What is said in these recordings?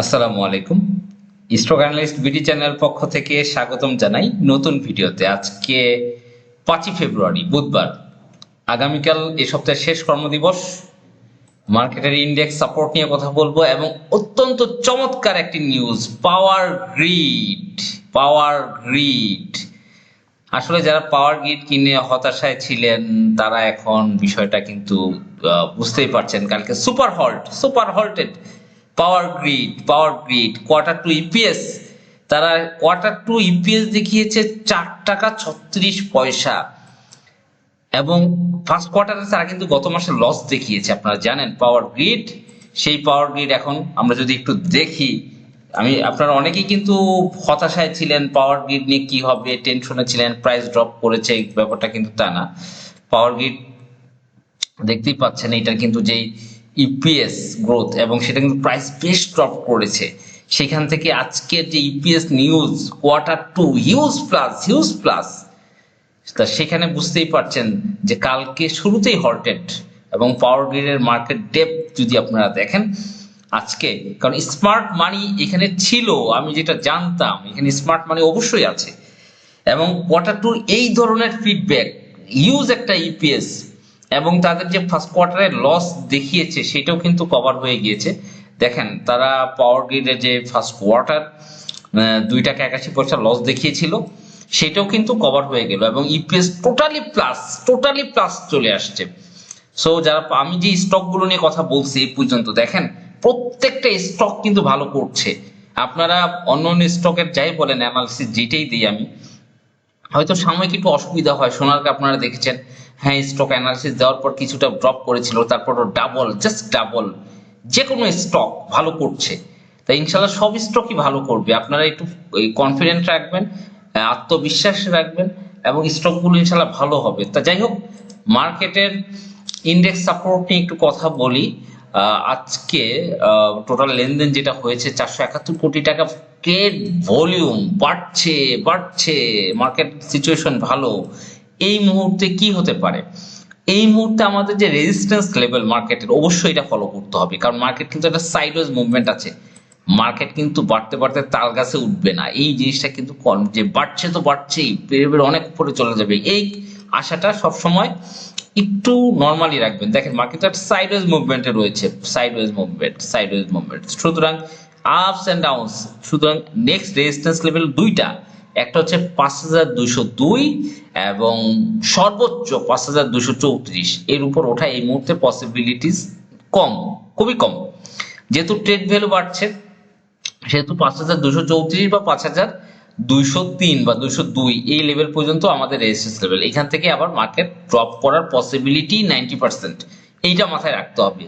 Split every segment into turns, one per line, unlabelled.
আসসালামু আলাইকুম। Stock analyst BD channel পক্ষ থেকে স্বাগতম জানাই নতুন ভিডিওতে। আজকে পাঁচই ফেব্রুয়ারি, বুধবার। আগামীকাল এ সপ্তাহের শেষ কর্মদিবস। মার্কেটের ইন্ডেক্স সাপোর্ট নিয়ে কথা বলব এবং অত্যন্ত চমৎকার একটি news power grid power grid আসলে যারা পাওয়ার গ্রিড কিনে হতাশায় ছিলেন, তারা এখন বিষয়টা কিন্তু বুঝতেই পারছেন। কালকে super halt super halted power grid power grid quarter two EPS তারা কোয়ার্টার টু ইপিএস দেখিয়েছে চার টাকা ছত্রিশ পয়সা। এবং ফার্স্ট কোয়ার্টারে তারা কিন্তু গত মাসে লস দেখিয়েছে, আপনারা জানেন পাওয়ার গ্রিড সেই পাওয়ার গ্রিড এখন আমরা যদি একটু দেখি, আমি, আপনারা অনেকেই কিন্তু হতাশায় ছিলেন পাওয়ার গ্রিড নিয়ে কি হবে টেনশনে ছিলেন প্রাইস ড্রপ করেছে, এই ব্যাপারটা কিন্তু তা না। পাওয়ার গ্রিড দেখতেই পাচ্ছেন এটা কিন্তু যেই ইপিএস গ্রোথ এবং সেটা কিন্তু প্রাইস বেশ ড্রপ করেছে। সেখান থেকে আজকের যে EPS news quarter two huge plus huge plus তা সেখানে বুঝতেই পারছেন যে কালকে শুরুতেই হল্টেড এবং পাওয়ার গ্রিডের মার্কেট ডেপ যদি আপনারা দেখেন, আজকে, কারণ স্মার্ট মানি এখানে ছিল, আমি যেটা জানতাম, এখানে স্মার্ট মানি অবশ্যই আছে। এবং কোয়ার্টার টুর এই ধরনের ফিডব্যাক ইউজ একটা ইপিএস এবং তাদের যে ফার্স্ট কোয়ার্টারে লস দেখিয়েছে, সেটাও কিন্তু কভার হয়ে গিয়েছে। দেখেন, তারা পাওয়ার গ্রিডের যে ফার্স্ট কোয়ার্টার দুই টাকা একাশি পয়সা লস দেখিয়েছিল, সেটাও কিন্তু কভার হয়ে গেল এবং EPS totally plus totally plus চলে আসছে। সো যারা, আমি যে স্টকগুলো নিয়ে কথা বলছি এই পর্যন্ত, দেখেন, প্রত্যেকটা স্টক কিন্তু ভালো করছে। আপনারা অন্য অন্য স্টকের যাই বলেন অ্যানালিসিস যেটাই দিই আমি, হয়তো সাময়িক একটু অসুবিধা হয়, সোনারকে আপনারা দেখেছেন হ্যাঁ স্টক অ্যানালিসিস দেওয়ার পর কিছুটা ড্রপ করেছিল তারপর ডাবল জাস্ট ডাবল যে কোনো স্টক ভালো করছে। তাই ইনশাল্লাহ সব স্টকই ভালো করবে। আপনারা একটু কনফিডেন্ট রাখবেন আত্মবিশ্বাস রাখবেন, এবং স্টকগুলো ইনশাল্লাহ ভালো হবে। তা যাই হোক মার্কেটের ইন্ডেক্স সাপোর্ট নিয়ে একটু কথা বলি। আজকে টোটাল লেনদেন যেটা হয়েছে, চারশো একাত্তর কোটি টাকা ট্রেড ভলিউম বাড়ছে বাড়ছে মার্কেট সিচুয়েশন ভালো। এই মুহূর্তে কি হতে পারে? এই মুহূর্তে আমাদের যে রেজিস্ট্যান্স লেভেল মার্কেটের অবশ্যই এটা ফলো করতে হবে। কারণ মার্কেট কিন্তু একটা সাইডওয়েজ মুভমেন্ট আছে। মার্কেট কিন্তু বাড়তে বাড়তে তাল গাছে উঠবে না। এই জিনিসটা কিন্তু কম, যে বাড়ছে তো বাড়ছেই বেড়ে অনেক উপরে চলে যাবে। এই আশাটা সবসময় একটু নর্মালি রাখবেন। দেখেন মার্কেট একটা সাইডওয়েজ মুভমেন্টে রয়েছে। সাইডওয়েজ মুভমেন্ট সাইডওয়েজ মুভমেন্ট সুতরাং আপস এন্ড ডাউনস সুতরাং নেক্সট রেজিস্ট্যান্স লেভেল দুইটা। একটা হচ্ছে পাঁচ হাজার দুইশো দুই এবং সর্বোচ্চ পাঁচ হাজার দুইশো চৌত্রিশ। এর উপর ওঠা এই মুহূর্তে পসিবিলিটিস কম, খুবই কম। যেহেতু ট্রেড ভ্যালু বাড়ছে, সেহেতু পাঁচ হাজার দুশো চৌত্রিশ বা পাঁচ হাজার দুইশো তিন বা দুইশো দুই, এই লেভেল পর্যন্ত আমাদের রেজিস্ট্যান্স লেভেল এখান থেকে আবার মার্কেট ড্রপ করার পসিবিলিটি নাইনটি পার্সেন্ট এইটা মাথায় রাখতে হবে।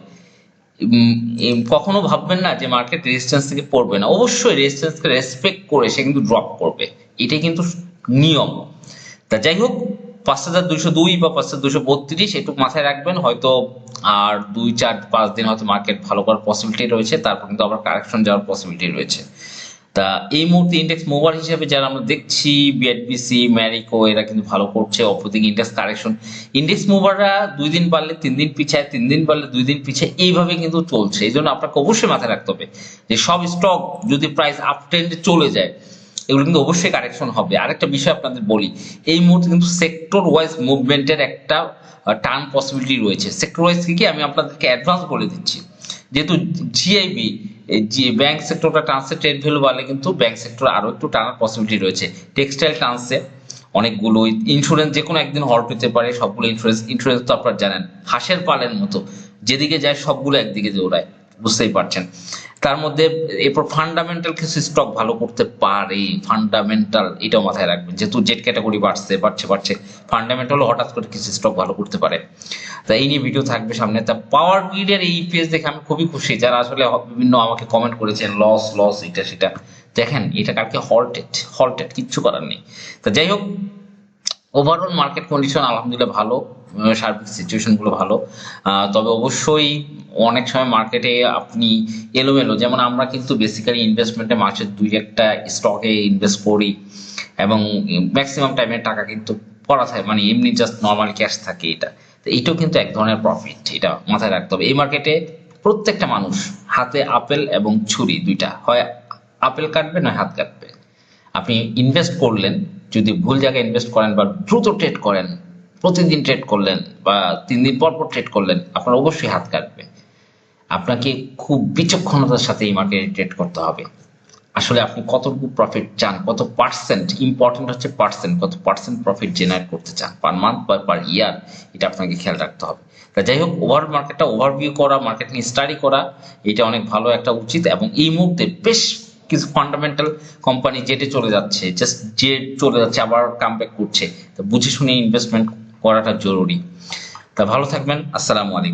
কখনো ভাববেন না যে মার্কেট রেজিস্ট্যান্স থেকে পড়বে না। অবশ্যই রেজিস্ট্যান্সকে রেসপেক্ট করে সে কিন্তু ড্রপ করবে। এটাই কিন্তু নিয়ম। তা যাই হোক, পাঁচ হাজার দুইশো দুই বা পাঁচ হাজার দুইশো বত্রিশ একটু মাথায় রাখবেন। হয়তো আর দুই, চার, পাঁচ দিন হয়তো মার্কেট ভালো করার পসিবিলিটি রয়েছে। তারপর কিন্তু আবার কারেকশন যাওয়ার পসিবিলিটি রয়েছে। তা এই মুহূর্তে ইন্ডেক্স মোবার হিসেবে যারা আমরা দেখছি বিএডবিসি ম্যারিকো এরা কিন্তু ভালো করছে, অপরদিকে ইন্ডেক্স কারেকশন ইন্ডেক্স মুভাররা দুই দিন বাড়লে, তিন দিন পিছায়, তিন দিন বাড়লে, দুই দিন পিছায়, এইভাবে কিন্তু চলছে। এই জন্য আপনাকে অবশ্যই মাথায় রাখতে হবে যে সব স্টক যদি প্রাইস আপ ট্রেন্ডে চলে যায়, এগুলো কিন্তু অবশ্যই কারেকশন হবে। আরেকটা বিষয় আপনাদের বলি, এই মুহূর্তে কিন্তু সেক্টর ওয়াইজ মুভমেন্টের একটা টার্ন পসিবিলিটি রয়েছে। সেক্টর ওয়াইজ কি? আমি আপনাদেরকে অ্যাডভান্স বলে দিচ্ছি। যেহেতু জিআইবি যে ব্যাংক সেক্টরটা টানছে ট্রেড ভ্যালু বাড়লে কিন্তু ব্যাংক সেক্টর আরও একটু টানার পসিবিলিটি রয়েছে। টেক্সটাইল টানছে অনেকগুলো ইন্স্যুরেন্স যে কোনো একদিন হল্ট পেতে পারে, সবগুলো ইন্স্যুরেন্স ইন্স্যুরেন্স তো আপনারা জানেন, হাঁসের পালের মতো। যেদিকে যায় সবগুলো একদিকে দৌড়ায়। বুঝতেই পারছেন। তার মধ্যে এরপর ফান্ডামেন্টাল কিছু স্টক ভালো করতে পারে। ফান্ডামেন্টাল এটাও মাথায় রাখবেন। যেহেতু জেট ক্যাটাগরি বাড়ছে বাড়ছে বাড়ছে ফান্ডামেন্টাল হঠাৎ করে কিছু স্টক ভালো করতে পারে। তা এই নিয়ে ভিডিও থাকবে সামনে। তা পাওয়ার গ্রিডের এই ইপিএস দেখে আমি খুবই খুশি। যারা আসলে বিভিন্ন আমাকে কমেন্ট করেছেন লস লস এটা, সেটা, দেখেন, এটা কালকে হল্টেড হল্টেড কিচ্ছু করার নেই। তা যাই হোক ওভারঅল মার্কেট কন্ডিশন আলহামদুলিল্লাহ ভালো সার্বিক সিচুয়েশনগুলো ভালো। তবে অবশ্যই অনেক সময় মার্কেটে আপনি এলোমেলো, যেমন আমরা কিন্তু বেসিক্যালি ইনভেস্টমেন্টে মাসে দুই একটা স্টকে ইনভেস্ট করি এবং ম্যাক্সিমাম টাইমে টাকা কিন্তু পড়া থাকে মানে এমনি জাস্ট নর্মাল ক্যাশ থাকে এটা। তো এইটাও কিন্তু এক ধরনের প্রফিট এটা মাথায় রাখতে হবে। এই মার্কেটে প্রত্যেকটা মানুষ হাতে আপেল এবং ছুরি দুইটা, হয় আপেল কাটবে না হাত কাটবে। আপনি ইনভেস্ট করলেন যদি ভুল জায়গায় ইনভেস্ট করেন বা দ্রুত ট্রেড করেন, প্রতিদিন ট্রেড করলেন বা তিন দিন পর পর ট্রেড করলেন, আপনার অবশ্যই হাত কাটবে। আপনাকে খুব বিচক্ষণতার সাথে এই মার্কেটে ট্রেড করতে হবে। আসলে আপনি কতটুকু প্রফিট চান, কত পার্সেন্ট ইম্পর্টেন্ট হচ্ছে পার্সেন্ট কত পার্সেন্ট প্রফিট জেনারেট করতে চান পার মান্থ বা পার ইয়ার এটা আপনাকে খেয়াল রাখতে হবে। তা যাই হোক ওভার মার্কেটটা ওভারভিউ করা মার্কেট নিয়ে স্টাডি করা, এটা অনেক ভালো একটা উচিত এবং এই মুহূর্তে বেশ কিছু ফান্ডামেন্টাল কোম্পানি জেটে চলে যাচ্ছে জাস্ট যে চলে যাচ্ছে, আবার কাম করছে। তো বুঝে শুনে ইনভেস্টমেন্ট করাটা জরুরি। তা ভালো থাকবেন, আসসালামু আলাইকুম।